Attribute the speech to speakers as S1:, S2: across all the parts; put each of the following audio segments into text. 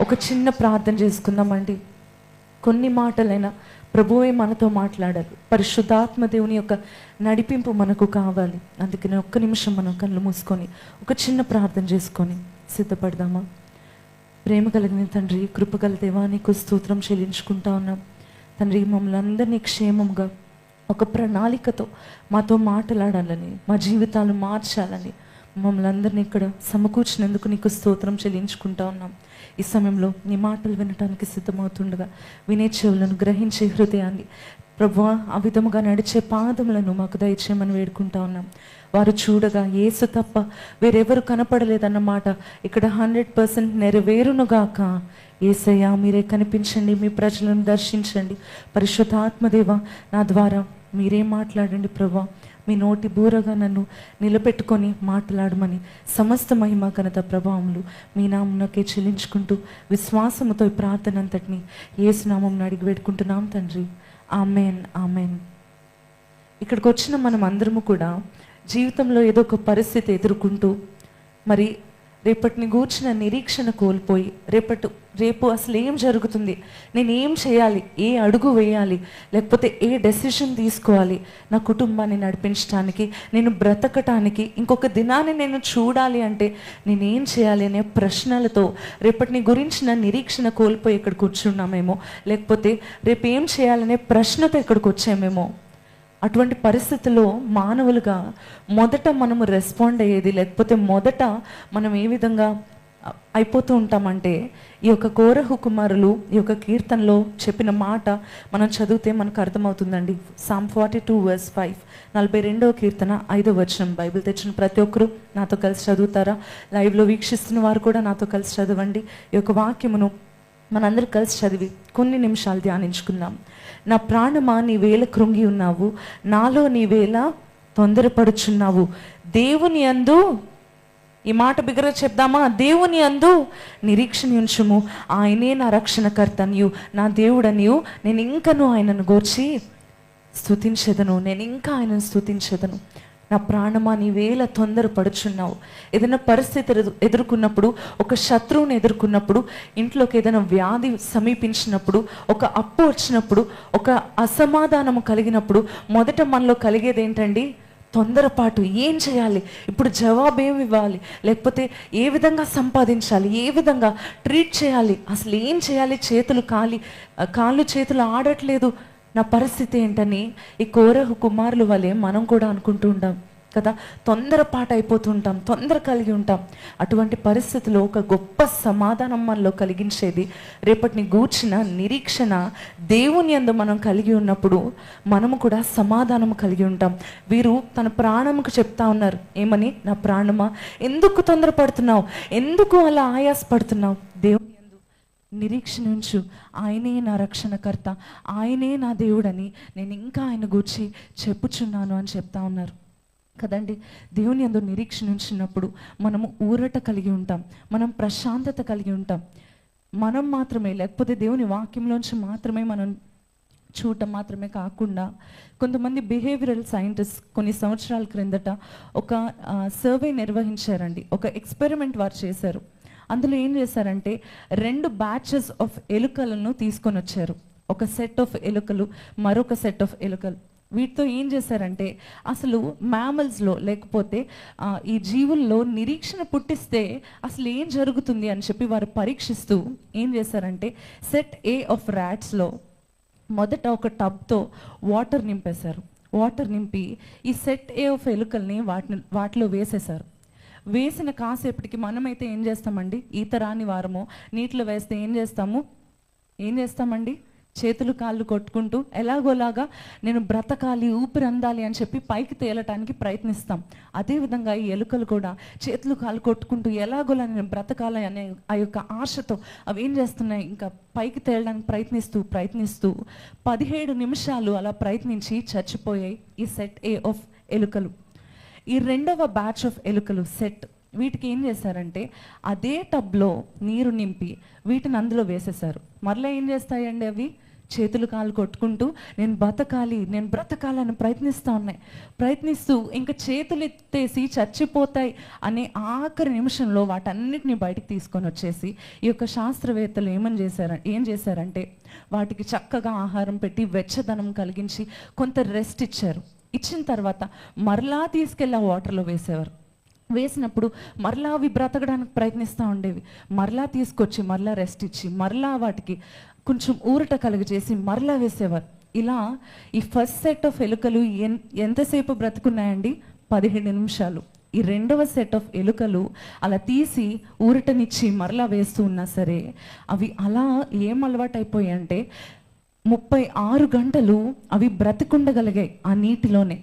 S1: ఒక చిన్న ప్రార్థన చేసుకుందామండి. కొన్ని మాటలైనా ప్రభువే మనతో మాట్లాడాలి పరిశుద్ధాత్మ దేవుని యొక్క నడిపింపు మనకు కావాలి. అందుకని ఒక్క నిమిషం మనం కళ్ళు మూసుకొని ఒక చిన్న ప్రార్థన చేసుకొని సిద్ధపడదామా? ప్రేమ కలిగిన తండ్రి కృపగల దేవా నీకు స్తోత్రం చెల్లించుకుంటా ఉన్నాం. తండ్రి మమ్మల్ని అందరినీ క్షేమంగా ఒక ప్రణాళికతో మాతో మాట్లాడాలని మా జీవితాలు మార్చాలని మమ్మల్ని అందరినీ ఇక్కడ సమకూర్చినందుకు నీకు స్తోత్రం చెల్లించుకుంటా ఉన్నాం. ఈ సమయంలో నీ మాటలు వినటానికి సిద్ధమవుతుండగా వినే చెవులను గ్రహించే హృదయాన్ని ప్రభు ఆ విధముగా నడిచే పాదములను మాకు దయచేయమని వేడుకుంటా ఉన్నాం. వారు చూడగా ఏసు తప్ప వేరెవరు కనపడలేదన్నమాట ఇక్కడ హండ్రెడ్ పర్సెంట్ నెరవేరునుగాక. ఏసయ్యా మీరే కనిపించండి మీ ప్రజలను దర్శించండి. పరిశుద్ధాత్మదేవ నా ద్వారా మీరే మాట్లాడండి ప్రభా మీ నోటి బూరగా నన్ను నిలబెట్టుకొని మాట్లాడమని సమస్త మహిమ ఘనత ప్రభావములు మీ నామునకే చెల్లించుకుంటూ విశ్వాసముతో ఈ ప్రార్థన అంతటిని ఏసునామం అడిగి పెట్టుకుంటున్నాం తండ్రి. Amen amen. ఇక్కడికి వచ్చిన మనం అందరము కూడా జీవితంలో ఏదో ఒక పరిస్థితి ఎదుర్కొంటూ మరి రేపటిని గూర్చిన నిరీక్షణ కోల్పోయి రేపటి రేపు అసలు ఏం జరుగుతుంది? నేను ఏం చేయాలి? ఏ అడుగు వేయాలి? లేకపోతే ఏ డెసిషన్ తీసుకోవాలి? నా కుటుంబాన్ని నడిపించడానికి నేను బ్రతకటానికి ఇంకొక దినాన్ని నేను చూడాలి అంటే నేనేం చేయాలి అనే ప్రశ్నలతో రేపటిని గురించిన నిరీక్షణ కోల్పోయి ఇక్కడ కూర్చున్నామేమో? లేకపోతే రేపు ఏం చేయాలనే ప్రశ్నతో ఇక్కడికి వచ్చామేమో? అటువంటి పరిస్థితుల్లో మానవులుగా మొదట మనము రెస్పాండ్ అయ్యేది లేకపోతే మొదట మనం ఏ విధంగా అయిపోతూ ఉంటామంటే ఈ యొక్క కోరహు కుమారులు ఈ యొక్క కీర్తనలో చెప్పిన మాట మనం చదివితే మనకు అర్థమవుతుందండి. Psalm forty two verse five నలభై రెండవ కీర్తన ఐదో వచనం. బైబిల్ తెచ్చిన ప్రతి ఒక్కరూ నాతో కలిసి చదువుతారా? లైవ్లో వీక్షిస్తున్న వారు కూడా నాతో కలిసి చదవండి. ఈ యొక్క వాక్యమును మనందరూ కలిసి చదివి కొన్ని నిమిషాలు ధ్యానించుకుందాం. నా ప్రాణమా నీ వేల కృంగి ఉన్నావు నాలో నీ వేల తొందరపడుచున్నావు. దేవుని అందు ఈ మాట బిగ్గర చెప్దామా? దేవుని అందు నిరీక్షణ ఉంచుము. ఆయనే నా రక్షణకర్తనియు నా దేవుడనియు. నేను ఇంకను ఆయనను గోర్చి స్థుతించదను నేను ఇంకా ఆయనను స్తుతించెదను. నా ప్రాణమా నీ వేల తొందరపడుచున్నావు ఏదైనా పరిస్థితి ఎదుర్కొన్నప్పుడు ఒక శత్రువుని ఎదుర్కొన్నప్పుడు ఇంట్లోకి ఏదైనా వ్యాధి సమీపించినప్పుడు ఒక అప్పు వచ్చినప్పుడు ఒక అసమాధానము కలిగినప్పుడు మొదట మనలో కలిగేది ఏంటండి? తొందరపాటు ఏం చేయాలి? ఇప్పుడు జవాబు ఏమి ఇవ్వాలి? లేకపోతే ఏ విధంగా సంపాదించాలి? ఏ విధంగా ట్రీట్ చేయాలి? అసలు ఏం చేయాలి? చేతులు కాలి కాళ్ళు చేతులు ఆడట్లేదు. నా పరిస్థితి ఏంటని ఈ కోరహు కుమారుల వలె మనం కూడా అనుకుంటూ ఉంటాం కదా? తొందరపాటు పాట అయిపోతుంటాం తొందర కలిగి ఉంటాం. అటువంటి పరిస్థితిలో ఒక గొప్ప సమాధానం మనలో కలిగించేది రేపటిని గూర్చిన నిరీక్షణ దేవుని అందు మనం కలిగి ఉన్నప్పుడు మనము కూడా సమాధానం కలిగి ఉంటాం. వీరు తన ప్రాణముకు చెప్తా ఉన్నారు ఏమని? నా ప్రాణమా? ఎందుకు తొందరపడుతున్నావు? ఎందుకు అలా ఆయాసపడుతున్నావు? దేవుని నిరీక్షణ ఉంచు ఆయనే నా రక్షణకర్త. ఆయనే నా దేవుడని నేను ఇంకా ఆయన గూర్చి చెప్పుచున్నాను అని చెప్తా ఉన్నారు. కదండి? దేవుని ఎందు నిరీక్షణ ఉంచినప్పుడు మనము ఊరట కలిగి ఉంటాం. మనం ప్రశాంతత కలిగి ఉంటాం. మనం మాత్రమే లేకపోతే దేవుని వాక్యంలోంచి మాత్రమే మనం చూడటం మాత్రమే కాకుండా కొంతమంది బిహేవియరల్ సైంటిస్ట్ కొన్ని సంవత్సరాల క్రిందట ఒక సర్వే నిర్వహించారండి. ఒక ఎక్స్పెరిమెంట్ వారు చేశారు. అందులో ఏం చేశారంటే రెండు బ్యాచెస్ ఆఫ్ ఎలుకలను తీసుకొని వచ్చారు. ఒక సెట్ ఆఫ్ ఎలుకలు మరొక సెట్ ఆఫ్ ఎలుకలు. వీటితో ఏం చేశారంటే అసలు మ్యామల్స్లో లేకపోతే ఈ జీవుల్లో నిరీక్షణ పుట్టిస్తే అసలు ఏం జరుగుతుంది అని చెప్పి వారు పరీక్షిస్తూ ఏం చేశారంటే సెట్ ఏ ఆఫ్ ర్యాట్స్లో మొదట ఒక టబ్తో వాటర్ నింపేశారు. వాటర్ నింపి ఈ సెట్ ఏ ఆఫ్ ఎలుకల్ని వాటిని వాటిలో వేసేశారు. వేసిన కాసేపటికి మనమైతే ఏం చేస్తామండి? ఈత రాని వారము. నీటిలో వేస్తే ఏం చేస్తాము? ఏం చేస్తామండి? చేతులు కాళ్ళు కొట్టుకుంటూ ఎలాగోలాగా నేను బ్రతకాలి ఊపిరి అందాలి అని చెప్పి పైకి తేలటానికి ప్రయత్నిస్తాం. అదేవిధంగా ఈ ఎలుకలు కూడా చేతులు కాళ్ళు కొట్టుకుంటూ ఎలాగోలా నేను బ్రతకాలి అనే ఆ యొక్క ఆశతో అవి ఏం చేస్తున్నాయి? ఇంకా పైకి తేలడానికి ప్రయత్నిస్తూ ప్రయత్నిస్తూ పదిహేడు నిమిషాలు అలా ప్రయత్నించి చచ్చిపోయాయి ఈ సెట్ ఏ ఆఫ్ ఎలుకలు. ఈ రెండవ బ్యాచ్ ఆఫ్ ఎలుకలు సెట్ వీటికి ఏం చేశారంటే అదే టబ్లో నీరు నింపి వీటిని అందులో వేసేశారు. మరలా ఏం చేస్తాయండి అవి? చేతులు కాలు కొట్టుకుంటూ నేను బతకాలి నేను బ్రతకాలని ప్రయత్నిస్తూ ఉన్నాయి. ప్రయత్నిస్తూ ఇంకా చేతులు ఎత్తేసి చచ్చిపోతాయి అనే ఆఖరి నిమిషంలో వాటన్నిటిని బయటికి తీసుకొని వచ్చేసి ఈ యొక్క శాస్త్రవేత్తలు ఏమని చేశారు ఏం చేశారంటే వాటికి చక్కగా ఆహారం పెట్టి వెచ్చదనం కలిగించి కొంత రెస్ట్ ఇచ్చారు. ఇచ్చిన తర్వాత మరలా తీసుకెళ్ళి ఆ వాటర్లో వేసేవారు. వేసినప్పుడు మరలా అవి బ్రతకడానికి ప్రయత్నిస్తూ ఉండేవి. మరలా తీసుకొచ్చి మరలా రెస్ట్ ఇచ్చి మరలా వాటికి కొంచెం ఊరట కలుగజేసి మరలా వేసేవారు. ఇలా ఈ ఫస్ట్ సెట్ ఆఫ్ ఎలుకలు ఎన్ ఎంతసేపు బ్రతుకున్నాయండి? పదిహేడు నిమిషాలు. ఈ రెండవ సెట్ ఆఫ్ ఎలుకలు అలా తీసి ఊరటనిచ్చి మరలా వేస్తూ ఉన్నా సరే అవి అలా ఏం అలవాటు అయిపోయాయి అంటే ముప్పై ఆరు గంటలు అవి బ్రతికుండగలిగాయి ఆ నీటిలోనే.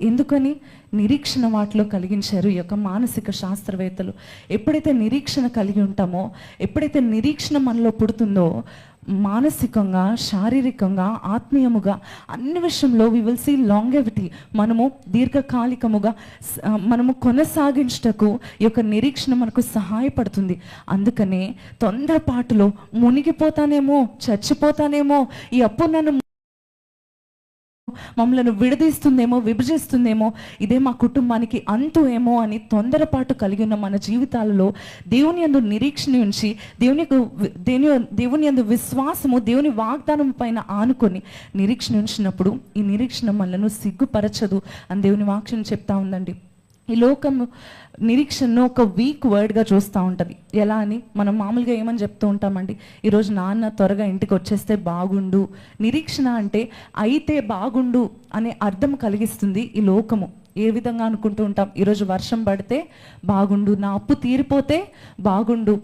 S1: ఎందుకని? నిరీక్షణ వాటిలో కలిగించారు ఈ యొక్క మానసిక శాస్త్రవేత్తలు. ఎప్పుడైతే నిరీక్షణ కలిగి ఉంటామో ఎప్పుడైతే నిరీక్షణ మనలో పుడుతుందో మానసికంగా శారీరకంగా ఆత్మీయముగా అన్ని విషయంలో వి విల్ సీ లాంగెవిటీ మనము దీర్ఘకాలికముగా మనము కొనసాగించటకు ఈ యొక్క నిరీక్షణ మనకు సహాయపడుతుంది. అందుకనే తొందరపాటులో మునిగిపోతానేమో చచ్చిపోతానేమో ఈ అప్పు నన్ను మమ్మల్ని విడదీస్తుందేమో విభజిస్తుందేమో ఇదే మా కుటుంబానికి అంతు ఏమో అని తొందరపాటు కలిగి ఉన్న మన జీవితాలలో దేవుని యందు నిరీక్షణ ఉంచి దేవుని దేవుని దేవుని యందు విశ్వాసము దేవుని వాగ్దానం పైన ఆనుకొని నిరీక్షణ ఉంచినప్పుడు ఈ నిరీక్షణ మనలను సిగ్గుపరచదు అని దేవుని వాక్యం చెప్తా ఉందండి. ఈ లోకము నిరీక్షణను ఒక వీక్ వర్డ్గా చూస్తూ ఉంటుంది. ఎలా అని? మనం మామూలుగా ఏమని చెప్తూ ఉంటామండి? ఈరోజు నాన్న త్వరగా ఇంటికి వచ్చేస్తే బాగుండు. నిరీక్షణ అంటే అయితే బాగుండు అనే అర్థం కలిగిస్తుంది ఈ లోకము. ఏ విధంగా అనుకుంటూ ఉంటాం? ఈరోజు వర్షం పడితే బాగుండు. నా అప్పు తీరిపోతే బాగుండు.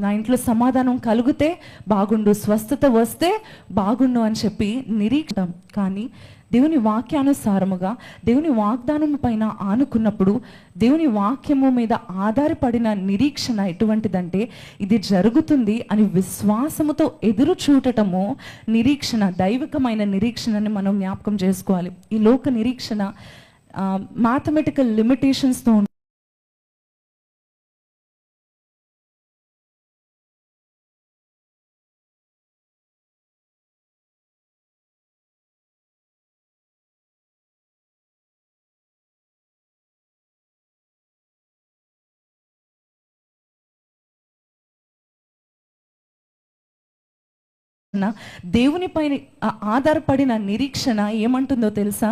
S1: నా ఇంట్లో సమాధానం కలిగితే బాగుండు. స్వస్థత వస్తే బాగుండు అని చెప్పి నిరీక్షం కానీ దేవుని వాక్యానుసారముగా దేవుని వాగ్దానం పైన ఆనుకున్నప్పుడు దేవుని వాక్యము మీద ఆధారపడిన నిరీక్షణ ఎటువంటిదంటే ఇది జరుగుతుంది అని విశ్వాసముతో ఎదురు చూడటము నిరీక్షణ దైవికమైన నిరీక్షణని మనం జ్ఞాపకం చేసుకోవాలి. ఈ లోక నిరీక్షణ మ్యాథమెటికల్ లిమిటేషన్స్తో దేవుని పైన ఆధారపడిన నిరీక్షణ ఏమంటుందో తెలుసా?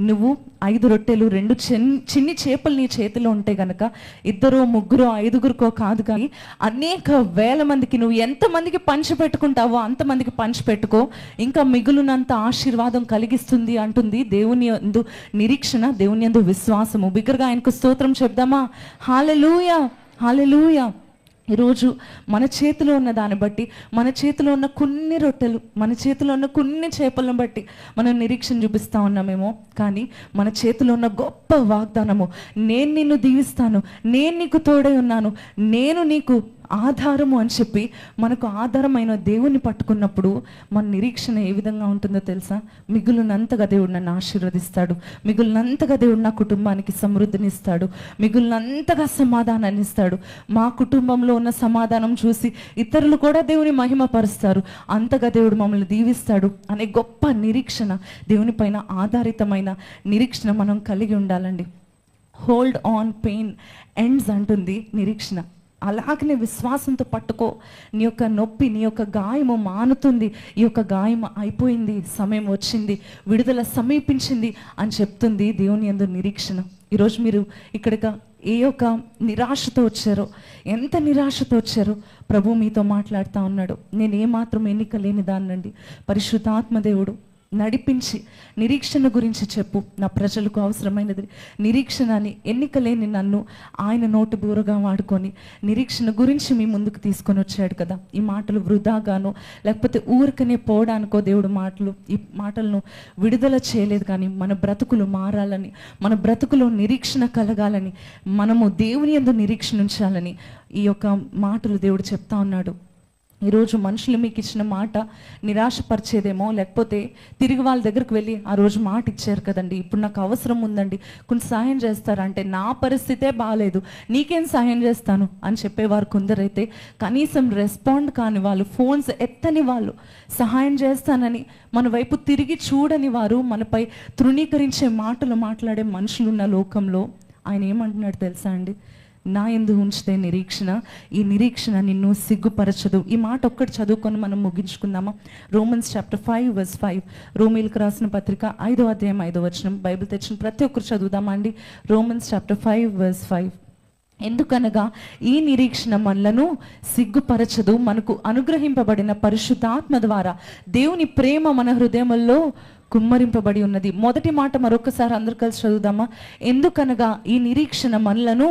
S1: నువ్వు ఐదు రొట్టెలు రెండు చిన్ చిన్ని చేపలు నీ చేతిలో ఉంటే గనక ఇద్దరు ముగ్గురు ఐదుగురికో కాదు కానీ అనేక వేల మందికి నువ్వు ఎంతమందికి పంచిపెట్టుకుంటావో అంతమందికి పంచి పెట్టుకో. ఇంకా మిగులునంత ఆశీర్వాదం కలిగిస్తుంది అంటుంది దేవుని యందు నిరీక్షణ దేవుని యందు విశ్వాసము. బిగ్గరగా ఆయనకు స్తోత్రం చెప్దామా? హాలెలూయ! హాలెలూయ! ఈరోజు మన చేతిలో ఉన్న దాన్ని బట్టి మన చేతిలో ఉన్న కొన్ని రొట్టెలు మన చేతిలో ఉన్న కొన్ని చేపలను బట్టి మనం నిరీక్షణ చూపిస్తా ఉన్నామేమో. కానీ మన చేతిలో ఉన్న గొప్ప వాగ్దానము నేను నిన్ను దీవిస్తాను నేను నీకు తోడై ఉన్నాను నేను నీకు ఆధారము అని చెప్పి మనకు ఆధారమైన దేవుని పట్టుకున్నప్పుడు మన నిరీక్షణ ఏ విధంగా ఉంటుందో తెలుసా? మిగులునంతగా దేవుడు నన్ను ఆశీర్వదిస్తాడు. మిగులునంతగా దేవుడు నా కుటుంబానికి సమృద్ధినిస్తాడు. మిగులునంతగా సమాధానాన్ని ఇస్తాడు. మా కుటుంబంలో ఉన్న సమాధానం చూసి ఇతరులు కూడా దేవుని మహిమపరుస్తారు. అంతగా దేవుడు మమ్మల్ని దీవిస్తాడు అనే గొప్ప నిరీక్షణ దేవుని పైన ఆధారితమైన నిరీక్షణ మనం కలిగి ఉండాలండి. హోల్డ్ ఆన్ పెయిన్ ఎండ్స్ అంటుంది నిరీక్షణ. అలాగనే విశ్వాసంతో పట్టుకో. నీ యొక్క నొప్పి నీ యొక్క గాయము మానుతుంది. ఈ యొక్క గాయం అయిపోయింది సమయం వచ్చింది విడుదల సమీపించింది అని చెప్తుంది దేవుని యందు నిరీక్షణ. ఈరోజు మీరు ఇక్కడికి ఏ యొక్క నిరాశతో వచ్చారో ఎంత నిరాశతో వచ్చారో ప్రభు మీతో మాట్లాడుతూ ఉన్నాడు. నేను ఏమాత్రం ఎన్నిక లేని దాన్నండి. పరిశుద్ధాత్మ దేవుడు నడిపించి నిరీక్షణ గురించి చెప్పు. నా ప్రజలకు అవసరమైనది. నిరీక్షణ అని ఎన్నిక లేని నన్ను ఆయన నోటి బూరగా వాడుకొని నిరీక్షణ గురించి మీ ముందుకు తీసుకొని వచ్చాడు కదా. ఈ మాటలు వృధాగాను లేకపోతే ఊరికనే పోవడానికో దేవుడు మాటలు ఈ మాటలను విడుదల చేయలేదు కానీ మన బ్రతుకులు మారాలని మన బ్రతుకులో నిరీక్షణ కలగాలని మనము దేవుని ఎందు నిరీక్షణ ఉంచాలని ఈ యొక్క మాటలు దేవుడు చెప్తా ఉన్నాడు. ఈరోజు మనుషులు మీకు ఇచ్చిన మాట నిరాశపరిచేదేమో లేకపోతే తిరిగి వాళ్ళ దగ్గరికి వెళ్ళి ఆ రోజు మాట ఇచ్చారు కదండి. ఇప్పుడు నాకు అవసరం ఉందండి. కొంచెం సహాయం చేస్తారంటే నా పరిస్థితే బాగాలేదు నీకేం సహాయం చేస్తాను? అని చెప్పేవారు కొందరైతే కనీసం రెస్పాండ్ కాని వాళ్ళు ఫోన్స్ ఎత్తని వాళ్ళు సహాయం చేస్తానని మన వైపు తిరిగి చూడని వారు మనపై తృణీకరించే మాటలు మాట్లాడే మనుషులున్న లోకంలో ఆయన ఏమంటున్నాడు తెలుసా అండి? నా ఎందు ఉంచితే నిరీక్షణ ఈ నిరీక్షణ నిన్ను సిగ్గుపరచదు. ఈ మాట ఒక్కటి చదువుకొని మనం ముగించుకుందామా? Romans chapter five verse five రోమిల్కి రాసిన పత్రిక ఐదో అధ్యాయం ఐదో వచనం. బైబిల్ తెచ్చిన ప్రతి ఒక్కరు చదువుదామా అండి? Romans chapter five verse five ఎందుకనగా ఈ నిరీక్షణ మనలను సిగ్గుపరచదు మనకు అనుగ్రహింపబడిన పరిశుద్ధాత్మ ద్వారా. దేవుని ప్రేమ మన హృదయముల్లో కుమ్మరింపబడి ఉన్నది. మొదటి మాట మరొకసారి అందరు కలిసి చదువుదామా? ఎందుకనగా ఈ నిరీక్షణ మనలను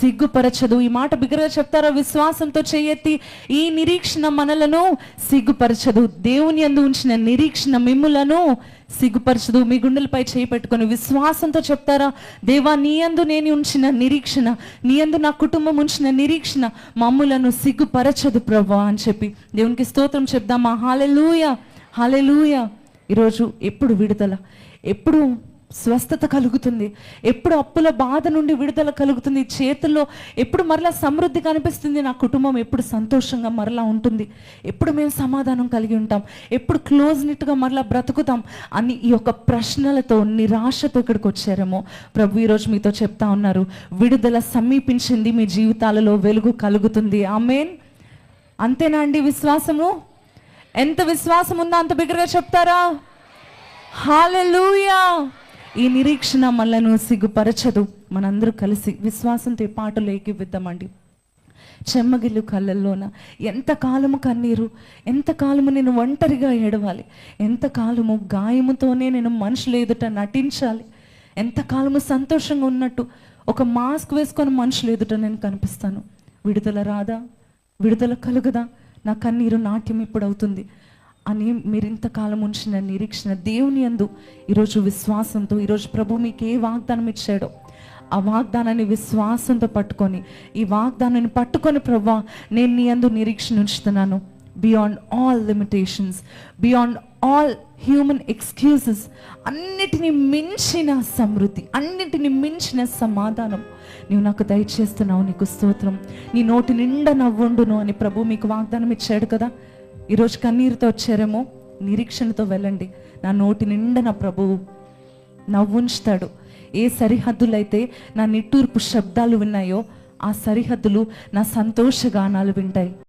S1: సిగ్గుపరచదు. ఈ మాట బిగ్గరగా చెప్తారా? విశ్వాసంతో చేయెత్తి ఈ నిరీక్షణ మనలను సిగ్గుపరచదు. దేవుని అందు ఉంచిన నిరీక్షణ మిమ్ములను సిగ్గుపరచదు. మీ గుండెలపై చేయి పెట్టుకొని విశ్వాసంతో చెప్తారా? దేవా నీ అందు నేను ఉంచిన నిరీక్షణ నీ అందు నా కుటుంబం ఉంచిన నిరీక్షణ మమ్ములను సిగ్గుపరచదు ప్రభా అని చెప్పి దేవునికి స్తోత్రం చెప్దామా? Hallelujah hallelujah. ఈరోజు ఎప్పుడు విడుదల? ఎప్పుడు స్వస్థత కలుగుతుంది? ఎప్పుడు అప్పుల బాధ నుండి విడుదల కలుగుతుంది? చేతుల్లో ఎప్పుడు మరలా సమృద్ధి కనిపిస్తుంది నా కుటుంబం ఎప్పుడు సంతోషంగా మరలా ఉంటుంది? ఎప్పుడు మేము సమాధానం కలిగి ఉంటాం? ఎప్పుడు క్లోజ్ నిట్గా మరలా బ్రతుకుతాం? అని ఈ యొక్క ప్రశ్నలతో నిరాశతో ఇక్కడికి వచ్చారేమో. ప్రభు ఈరోజు మీతో చెప్తా ఉన్నారు. విడుదల సమీపించింది మీ జీవితాలలో వెలుగు కలుగుతుంది. ఆమెన్. అంతేనా అండి విశ్వాసము? ఎంత విశ్వాసం ఉందో అంత బిగ్గరగా చెప్తారా? హాలూయా ఈ నిరీక్షణ మనలను సిగ్గుపరచదు. మనందరూ కలిసి విశ్వాసంతో ఈ పాటలు చెమ్మగిల్లు కళ్ళల్లోన ఎంతకాలము కన్నీరు ఎంతకాలము నేను ఒంటరిగా ఏడవాలి ఎంతకాలము గాయముతోనే నేను మనుషులు ఎదుట నటించాలి ఎంతకాలము సంతోషంగా ఉన్నట్టు ఒక మాస్క్ వేసుకొని మనుషులు ఎదుట నేను కనిపిస్తాను. విడుదల రాదా? విడుదల కలుగదా? నా కన్నీరు నాట్యం ఇప్పుడు అవుతుంది అని మీరు ఇంతకాలం ఉంచిన నిరీక్షణ దేవుని అందు ఈరోజు విశ్వాసంతో ఈరోజు ప్రభు మీకు ఏ వాగ్దానం ఇచ్చాడో ఆ వాగ్దానాన్ని విశ్వాసంతో పట్టుకొని ఈ వాగ్దానాన్ని పట్టుకొని ప్రభా నేను నీ అందు నిరీక్షణ ఉంచుతున్నాను. Beyond all limitations beyond all human excuses అన్నిటిని మించిన సమృద్ధి అన్నిటిని మించిన సమాధానం. నీవు నాకు దయచేస్తున్నావు నీకు స్తోత్రం. నీ నోటి నిండా నవ్వుండును అని ప్రభు మీకు వాగ్దానం ఇచ్చాడు కదా. ఈరోజు కన్నీరుతో వచ్చారేమో నిరీక్షణతో వెళ్ళండి. నా నోటి నిండా నా ప్రభువు నవ్వుంచుతాడు ఏ సరిహద్దులైతే నా నిట్టూర్పు శబ్దాలు విన్నాయో ఆ సరిహద్దులు నా సంతోష గానాలు వింటాయి.